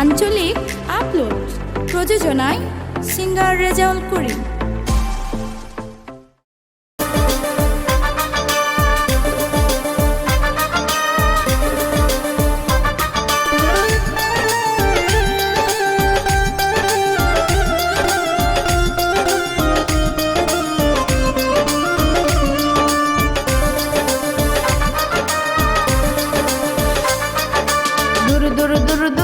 আঞ্চলিক আপলোড প্রযোজনায় সিঙ্গার রেজাউল করি দূর duru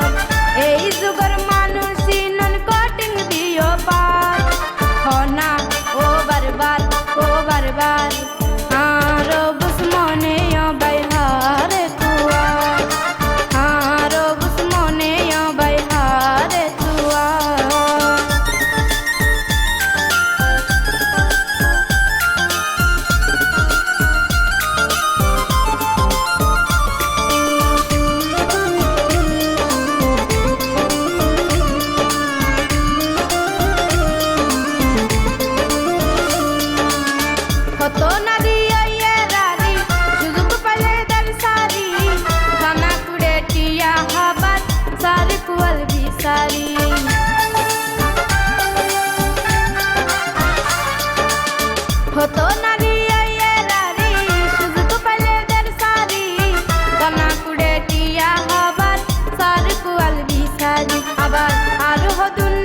কালী। হতো নারী রারি সুযোগ পাইলে দের সারি গানা কুড়ে টিয়া হবার, সার কুয়াল বিসারি আবার আর হদুন